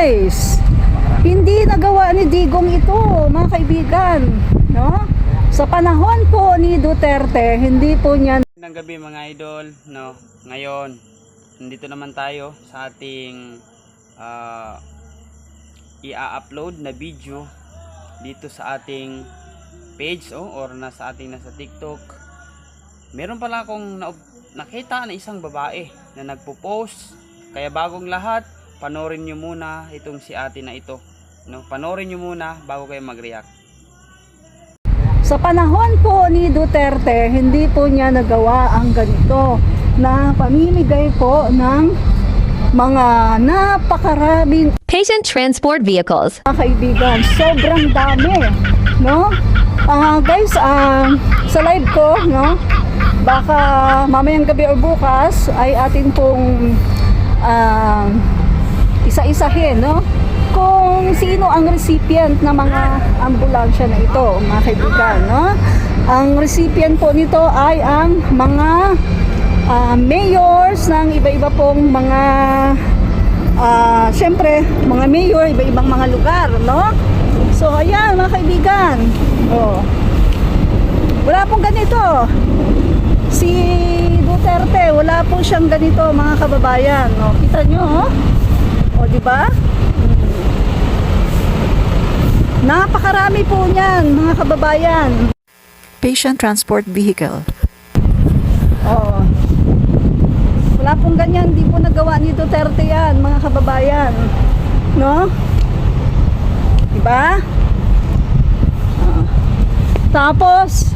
Guys, hindi nagawa ni Digong ito, mga kaibigan, no? Sa panahon po ni Duterte, hindi po niya Magandang gabi mga idol, no. Ngayon, nandito naman tayo sa ating ah, i-upload na video dito sa ating page oh, or nasa ating nasa TikTok. Meron pala akong na- nakita na isang babae na nagpo-post. Kaya bagong lahat, panorin nyo muna itong si ate na ito. No, panorin nyo muna bago kayo mag-react. Sa panahon po ni Duterte, hindi po niya nagawa ang ganito na pamimigay po ng mga napakaraming Patient Transport Vehicles. mga kaibigan. Sobrang dami, no? Ah, guys, ah, sa live ko, no? Baka mamayang gabi o bukas ay atin pong ah, isa-isahin, no? Kung sino ang recipient ng mga ambulansya na ito, mga kaibigan, no? Ang recipient po nito ay ang mga ah, mayors ng iba-iba pong mga ah, syempre, mga mayor, iba-ibang mga lugar, no? So, ayan, mga kaibigan. Oh. Wala pong ganito. Si Duterte, wala po siyang ganito, mga kababayan. No? Kita nyo, oh. O, di ba? Napakarami po niyan, mga kababayan. Patient Transport Vehicle. Oo. Wala pong ganyan, di po nagawa ni Duterte yan, mga kababayan. No? Diba? Oo. Tapos,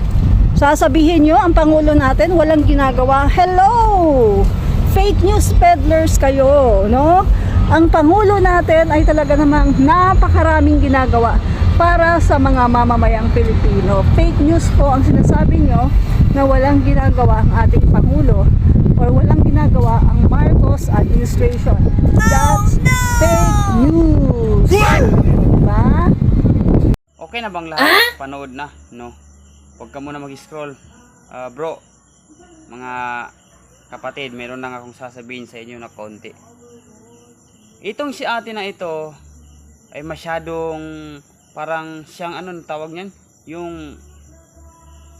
sasabihin nyo, ang Pangulo natin, walang ginagawa. Hello! Fake news peddlers kayo, no? Ang Pangulo natin ay talaga namang napakaraming ginagawa para sa mga mamamayang Pilipino. Fake news po ang sinasabi nyo na walang ginagawa ang ating Pangulo or walang ginagawa ang Marcos administration. That's fake news. Diba? Okay na bang lahat? Panood na, no? Huwag ka muna mag-scroll. Ah, bro, mga kapatid, meron lang akong sasabihin sa inyo na konti. Itong si ate na ito ay masyadong parang siyang ano tawag niyan, yung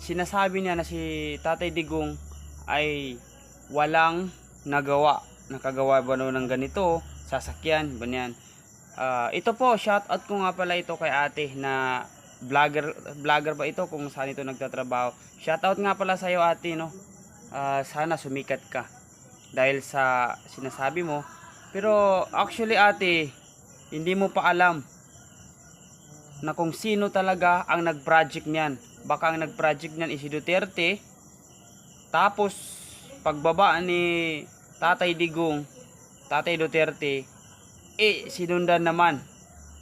sinasabi niya na si Tatay Digong ay walang nagawa. Nakagawa ba daw ng ganito, sasakyan, banyan. Ah, ito po, shout out ko nga pala ito kay ate na vlogger vlogger ba ito kung saan ito nagtatrabaho. Shout out nga pala sa iyo ate no. Ah, sana sumikat ka dahil sa sinasabi mo. Pero actually ate, hindi mo pa alam na kung sino talaga ang nag-project niyan. Baka ang nag-project niyan si Duterte. Tapos pagbaba ni Tatay Digong, Tatay Duterte, eh sinundan naman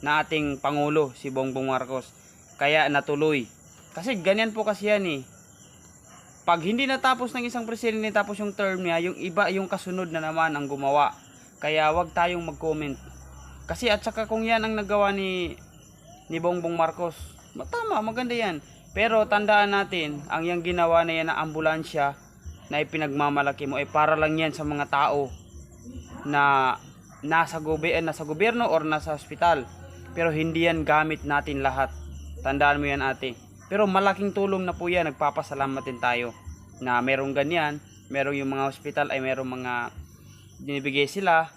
na ating Pangulo, si Bongbong Marcos. Kaya natuloy. Kasi ganyan po kasi yan eh. Pag hindi natapos ng isang presidente tapos yung term niya, yung iba yung kasunod na naman ang gumawa. Kaya wag tayong mag-comment. Kasi at saka kung yan ang nagawa ni ni Bongbong Marcos, tama, maganda yan. Pero tandaan natin, ang yung ginawa na yan na ambulansya na ipinagmamalaki mo ay para lang yan sa mga tao na nasa, gobe eh, nasa gobyerno or nasa ospital. Pero hindi yan gamit natin lahat. Tandaan mo yan ate. Pero malaking tulong na po yan. Nagpapasalamat din tayo na merong ganyan. Merong yung mga ospital ay merong mga binibigay sila.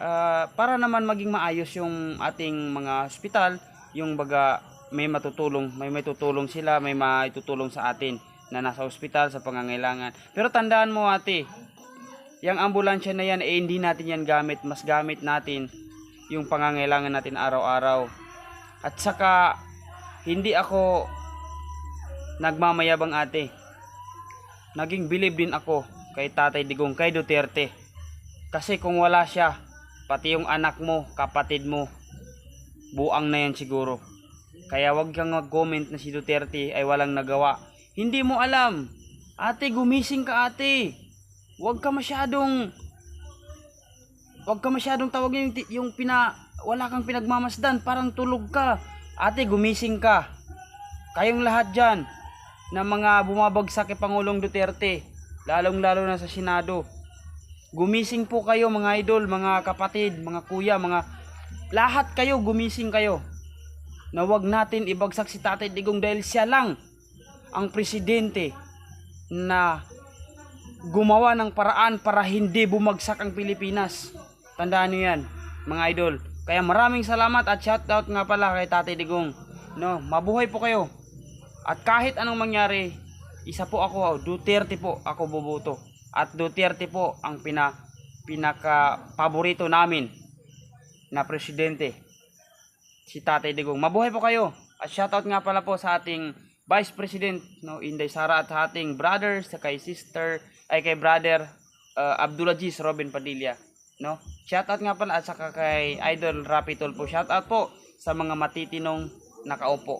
ah, para naman maging maayos yung ating mga ospital. Yung baga may matutulong. May may tutulong sila. May maitutulong sa atin na nasa ospital sa pangangailangan. Pero tandaan mo ate, yung ambulansya na yan, eh, hindi natin yan gamit. Mas gamit natin yung pangangailangan natin araw-araw. At saka, hindi ako nagmamayabang ate. Naging bilib din ako kay Tatay Digong, kay Duterte. Kasi kung wala siya, pati yung anak mo, kapatid mo, buang na yan siguro. Kaya wag kang mag-comment na si Duterte ay walang nagawa. Hindi mo alam. Ate, gumising ka ate. Huwag ka masyadong Huwag ka masyadong tawag yung, yung pina wala kang pinagmamasdan, parang tulog ka. Ate, gumising ka. Kayong lahat diyan na mga bumabagsak kay Pangulong Duterte, lalong-lalo na sa Senado. Gumising po kayo mga idol, mga kapatid, mga kuya, mga lahat kayo gumising kayo na wag natin ibagsak si Tatay Digong dahil siya lang ang presidente na gumawa ng paraan para hindi bumagsak ang Pilipinas. Tandaan niyo yan, mga idol. Kaya maraming salamat at shoutout nga pala kay Tatay Digong. No, mabuhay po kayo. At kahit anong mangyari, isa po ako, Duterte po ako boboto. At Duterte po ang pina, pinaka paborito namin na presidente. Si Tatay Digong. Mabuhay po kayo. At shoutout nga pala po sa ating Vice President no Inday Sara at ating brother sa kay sister ay kay brother uh, Abdulaziz Robin Padilla no shoutout nga pala at saka kay Idol Rapi Tulfo shoutout po sa mga matitinong nakaupo